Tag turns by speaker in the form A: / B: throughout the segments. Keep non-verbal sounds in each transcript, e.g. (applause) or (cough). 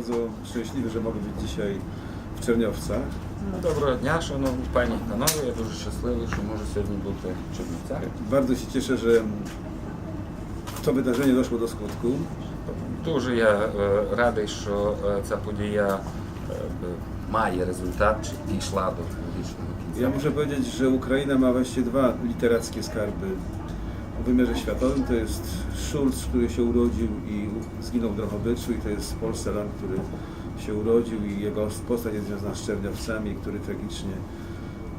A: Bardzo szczęśliwy, że mogę być dzisiaj w Czerniowcach.
B: Доброго дня, шановні пані та панове. Я дуже щасливий, що можу сьогодні бути в Чернівцях.
A: Bardzo się cieszę, że to wydarzenie doszło do skutku.
B: Дуже я е, радий, що е, ця подія е, має результат чи дійшла до логічного
A: Ja
B: кінця.
A: muszę powiedzieć, że Ukraina ma właściwie dwa literackie skarby w wymiarze światowym. To jest Schulz, który się urodził i zginął w Drohobyczu i to jest Paul Celan, który się urodził i jego postać jest związana z Czerniowcami, który tragicznie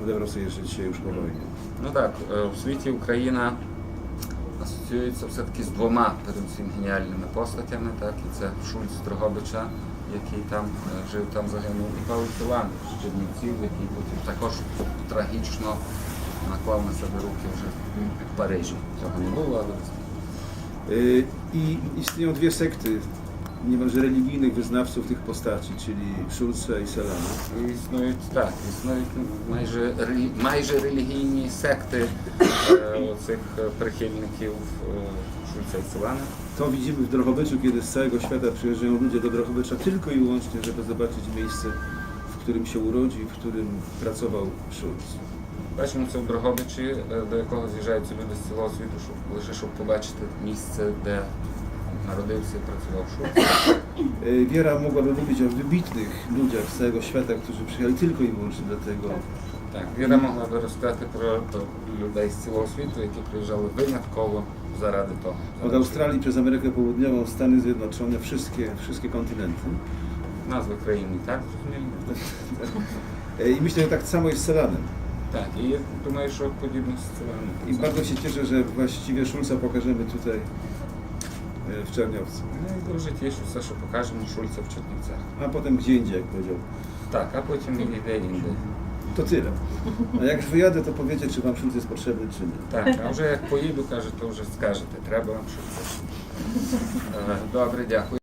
A: odebrał sobie życie już po wojnie.
B: Ну так, е, в світі Україна асоціюється все-таки з двома передусім геніальними постатями, так, і це Шульц з Дрогобича, який там е, жив, там загинув, і Павло Філан з Чернівців, який потім також трагічно наклав на себе руки вже в Парижі. Цього не було, але
A: Y, I istnieją dwie sekty niemalże religijnych wyznawców tych postaci, czyli Schulza i Selana.
B: існують так, існують майже, релі- майже релігійні секти е, цих прихильників е, Шульца і Селана.
A: To widzimy w Drohobyczu, kiedy z całego świata przyjeżdżają ludzie do Drohobycza tylko i wyłącznie, żeby zobaczyć miejsce, w którym się urodził i w którym pracował Schulz.
B: Бачимо це в Дрогобичі, е, до якого з'їжджаються люди з цілого світу, щоб лише щоб побачити місце, де народився і працював Шульц. (coughs)
A: Y, Wiera mogłaby mówić o wybitnych ludziach z całego świata, którzy przyjechali tylko i wyłącznie dlatego.
B: Так, Віра могла би розказати про е, людей з цілого світу, які приїжджали винятково заради того.
A: Od Australii przez Amerykę Południową, Stany Zjednoczone, wszystkie, wszystkie kontynenty.
B: Назви країни, так? Зрозуміло? (laughs)
A: Y, I myślę, że tak samo jest z Selanem.
B: Так, і я думаю, що подібно з Селаном.
A: I bardzo się cieszę, że właściwie Szulca pokażemy tutaj y, w Czerniowcu.
B: Ну і дуже тішуся, що покажемо Шульца в Чернівцях.
A: A potem gdzie indziej, jak powiedział.
B: Так, а потім іде інде.
A: To tyle. A jak już wyjadę, to powiecie, czy wam Szulc jest potrzebny, czy nie.
B: Так, а вже як поїду, каже, то вже скажете, треба вам Шульца. Е, Добре, дякую.